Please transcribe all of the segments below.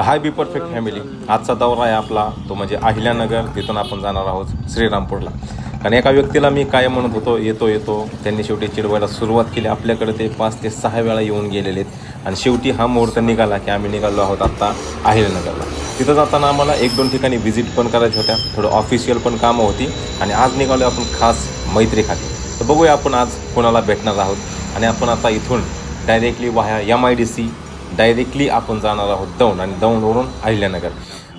तर हाय be perfect family. आजचा दौरा आहे आपला तो म्हणजे अहिल्यानगर तिथून आपण जाणार आहोत श्रीरामपूरला. कारण एका व्यक्तीला मी काय म्हणत होतो येतो येतो त्यांनी शेवटी चिडवायला सुरुवात केली. आपल्याकडे ते पाच ते सहा वेळा येऊन गेलेले आहेत. आणि शेवटी हा मुहूर्त निघाला की आम्ही निघालो आहोत आत्ता अहिल्यानगरला. तिथं जाताना आम्हाला एक दोन ठिकाणी व्हिजिट पण करायच्या होत्या. थोडं ऑफिशियल पण कामं होती. आणि आज निघालो आपण खास मैत्री खाती तर बघूया आपण आज कोणाला भेटणार आहोत. आणि आपण आता इथून directly वाह्या M I D C directly आपण जाणार आहोत दौंड आणि दौंडवरून अहिल्यानगर.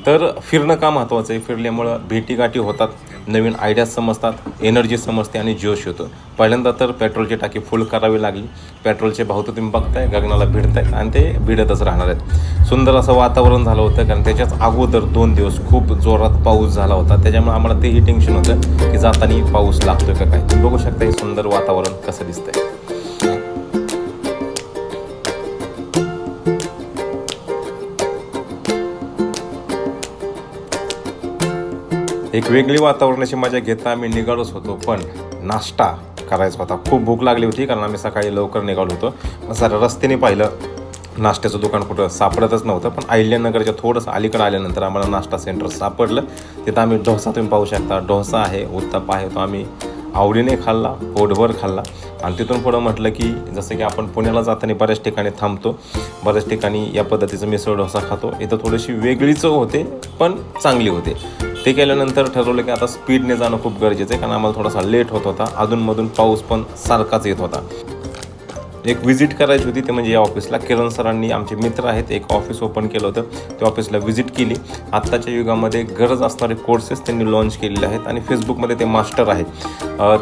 तर फिरणं का महत्त्वाचं आहे? फिरल्यामुळं भेटीगाठी होतात नवीन आयडियाज समजतात एनर्जी समजते आणि जोश येतो. पहिल्यांदा तर पेट्रोलची टाकी फुल करावी लागली. पेट्रोलचे भाव तर तुम्ही बघताय गगनाला भिडतायत आणि ते भिडतच राहणार आहेत. सुंदर असं वातावरण झालं होतं कारण त्याच्याच अगोदर दोन दिवस खूप जोरात पाऊस झाला होता. त्याच्यामुळे आम्हाला तेही टेन्शन होतं की जाताना पाऊस लागतोय का काय? बघू शकता हे सुंदर वातावरण कसं दिसतंय. एक वेगळी वातावरणाची मजा घेता आम्ही निघालोच होतो पण नाश्ता करायचा. होता खूप भूक लागली होती कारण आम्ही सकाळी लवकर निघालो होतो. मग सर रस्त्याने पाहिलं नाश्त्याचं दुकान कुठं सापडतच नव्हतं. पण अहिल्यानगरच्या थोडंसं अलीकडं आल्यानंतर आम्हाला नाश्ता सेंटर सापडलं. तिथं आम्ही डोसा तुम्ही पाहू शकता. डोसा आहे उत्तप्पा आहे तो आम्ही आवडीने खाल्ला पोटभर खाल्ला. आणि तिथून पुढं म्हटलं की जसं की आपण पुण्याला जाताना बऱ्याच ठिकाणी थांबतो. बऱ्याच ठिकाणी या पद्धतीचं मिसळ डोसा खातो. इथं थोडीशी वेगळी चव होते पण चांगली होते. ते केल्यानंतर ठरवलं की आता स्पीडने जाणं खूप गरजेचं आहे कारण आम्हाला थोडासा लेट होत होता. अधूनमधून पाऊस पण सारखाच येत होता. एक व्हिजिट करायची होती ते म्हणजे या ऑफिसला किरण सरांनी आमचे मित्र आहेत एक ऑफिस ओपन केलं होतं. त्या ऑफिसला व्हिजिट केली. आत्ताच्या युगामध्ये गरज असणारे कोर्सेस त्यांनी लॉन्च केलेले आहेत आणि फेसबुकमध्ये ते मास्टर आहेत.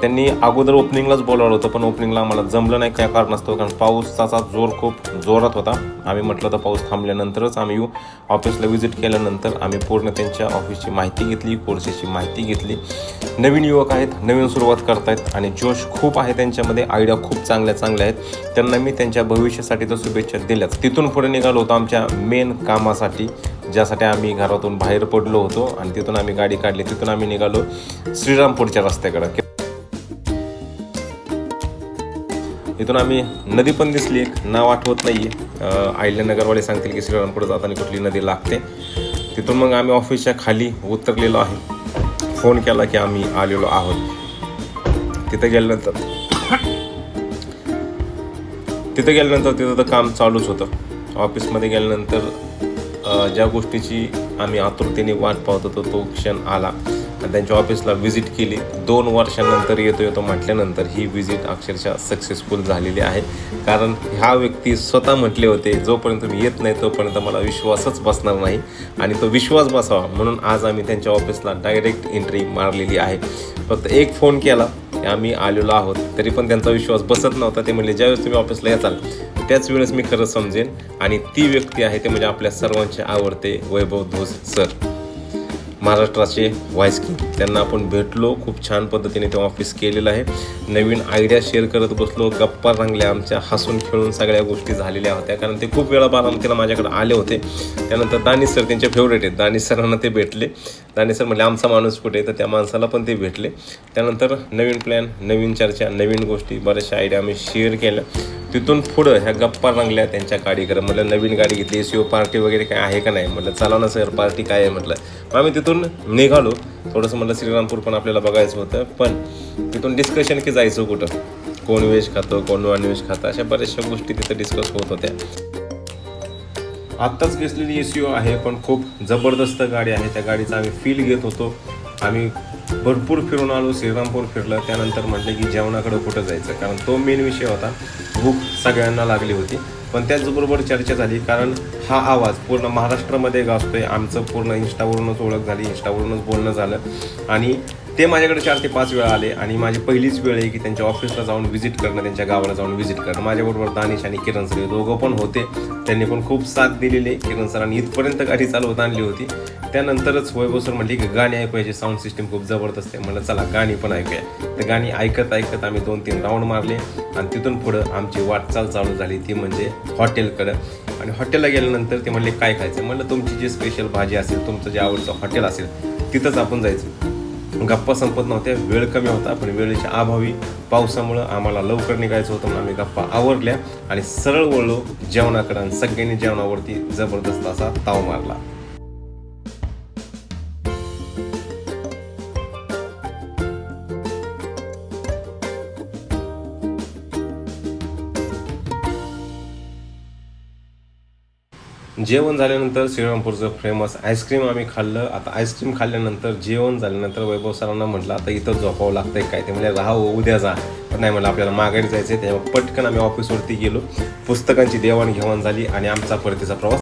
त्यांनी अगोदर ओपनिंगलाच बोलावलं होतं पण ओपनिंगला आम्हाला जमलं नाही. काय कारण असतं? कारण पाऊसाचा जोर खूप जोरात होता. आम्ही म्हटलं तर पाऊस थांबल्यानंतरच आम्ही येऊ. ऑफिसला व्हिजिट केल्यानंतर आम्ही पूर्ण त्यांच्या ऑफिसची माहिती घेतली कोर्सेसची माहिती घेतली. नवीन युवक आहेत नवीन सुरुवात करतायत आणि जोश खूप आहे त्यांच्यामध्ये. आयडिया खूप चांगल्या चांगल्या आहेत. त्यांना मी त्यांच्या भविष्यासाठी तर शुभेच्छा दिल्याच. तिथून पुढे निघालो होतो आमच्या मेन कामासाठी ज्यासाठी आम्ही घरातून बाहेर पडलो होतो आणि तिथून आम्ही गाडी काढली. तिथून आम्ही निघालो श्रीरामपूरच्या रस्त्याकडं. इथून आम्ही नदी पण दिसली एक नाव आठवत नाही आहे आयल्यानगरवाले सांगतील की श्रीरामपूर जाताना कुठली नदी लागते. तिथून मग आम्ही ऑफिसच्या खाली उतरलेलो आहे. फोन केला की आम्ही आलेलो आहोत. तिथं गेल्यानंतर तिथं गेल्यानंतर तिथं तर काम चालूच होतं. ऑफिसमध्ये गेल्यानंतर ज्या गोष्टीची आम्ही आतुरतेने वाट पाहत होतो तो क्षण आला. आणि त्यांच्या ऑफिसला व्हिजिट केली. दोन वर्षानंतर येतो येतो म्हटल्यानंतर ही व्हिजिट अक्षरशः सक्सेसफुल झालेली आहे. कारण ह्या व्यक्ती स्वतः म्हटले होते जोपर्यंत मी येत नाही तोपर्यंत मला विश्वासच बसणार नाही. आणि तो विश्वास बसावा. म्हणून आज आम्ही त्यांच्या ऑफिसला डायरेक्ट एंट्री मारलेली आहे. फक्त एक फोन केला. आम्ही आलेलो आहोत. तरी पण त्यांचा विश्वास बसत नव्हता. ते म्हणले ज्यावेळेस तुम्ही ऑफिसला याचाल त्याच वेळेस मी खरं समजेन. आणि ती व्यक्ती आहे ते म्हणजे आपल्या सर्वांचे आवडते वैभव धोस सर. महाराष्ट्राचे व्हाईस किंग त्यांना आपण भेटलो खूप छान पद्धतीने ते ऑफिस केलेलं आहे. नवीन आयडिया शेअर करत बसलो गप्पा रंगल्या आमच्या हसून खेळून सगळ्या गोष्टी झालेल्या होत्या. कारण ते खूप वेळा बारामतीला माझ्याकडे आले होते. त्यानंतर दानिश सर त्यांचे फेवरेट आहेत. दानिश सरांना ते भेटले. दानिश सर म्हणजे आमचा माणूस कुठे तर त्या माणसाला पण ते भेटले. त्यानंतर नवीन प्लॅन नवीन चर्चा नवीन गोष्टी बऱ्याचशा आयडिया आम्ही शेअर केल्या. तिथून पुढं ह्या गप्पा रंगल्या त्यांच्या गाडीकडे. म्हटलं नवीन गाडी घेतली एस पार्टी वगैरे काय आहे का नाही? म्हटलं चला ना सर पार्टी काय आहे? म्हटलं मग आम्ही तिथून निघालो. थोडंसं म्हटलं श्रीरामपूर पण आपल्याला बघायचं होतं. पण तिथून डिस्कशन की जायचं कुठं? कोण व्हेज खातं कोण नॉन खातं अशा बऱ्याचशा गोष्टी तिथं डिस्कस होत होत्या. आत्ताच घेतलेली एस यू आहे पण खूप जबरदस्त गाडी आहे. त्या गाडीचा आम्ही फील घेत होतो. आम्ही भरपूर फिरून आलो श्रीरामपूर फिरलं. त्यानंतर म्हटलं की जेवणाकडे कुठं जायचं? कारण तो मेन विषय होता. भूक सगळ्यांना लागली होती. पण त्याचबरोबर चर्चा झाली कारण हा आवाज पूर्ण महाराष्ट्रामध्ये गाजतोय. आमचं पूर्ण इंस्टावरूनच ओळख झाली इंस्टावरूनच बोलणं झालं. आणि ते माझ्याकडे चार ते पाच वेळा आले आणि माझी पहिलीच वेळ आहे की त्यांच्या ऑफिसला जाऊन व्हिजिट करणं त्यांच्या गावाला जाऊन व्हिजिट करणं. माझ्याबरोबर दानिश आणि किरण सर दोघं पण होते. त्यांनी पण खूप साथ दिलेली किरण सरांनी इथपर्यंत गाडी चालवत आणली होती. त्यानंतरच वैभव सर म्हटली की गाणी ऐकवायची साऊंड सिस्टीम खूप जबरदस्त आहे. म्हणलं चला गाणी पण ऐकूया. तर गाणी ऐकत ऐकत आम्ही दोन तीन राऊंड मारले आणि तिथून पुढं आमची वाटचाल चालू झाली. ती म्हणजे हॉटेलकडं. आणि हॉटेलला गेल्यानंतर ते म्हणले काय खायचं? म्हणलं तुमची जी स्पेशल भाजी असेल तुमचं जे आवडतं हॉटेल असेल तिथंच आपण जायचं. गप्पा संपत नव्हत्या. वेळ कमी होता पण वेळेच्या अभावी पावसामुळं आम्हाला लवकर निघायचं होतं म्हणून आम्ही गप्पा आवरल्या आणि सरळ वळलो जेवणाकडं आणि सगळ्यांनी जेवणावरती जबरदस्त असा ताव मारला. जेवण झाल्यानंतर श्रीरामपूरचं फेमस आईस्क्रीम आम्ही खाल्लं. आता आईस्क्रीम खाल्ल्यानंतर जेवण झाल्यानंतर वैभव सरांना म्हटलं आता इथं झोपावं लागतंय काय? ते म्हणजे राहा हो, उद्या जा. पण नाही म्हटलं आपल्याला माघारी जायचं आहे त्यामुळे पटकन आम्ही ऑफिसवरती गेलो. पुस्तकांची देवाणघेवाण झाली आणि आमचा परतीचा प्रवास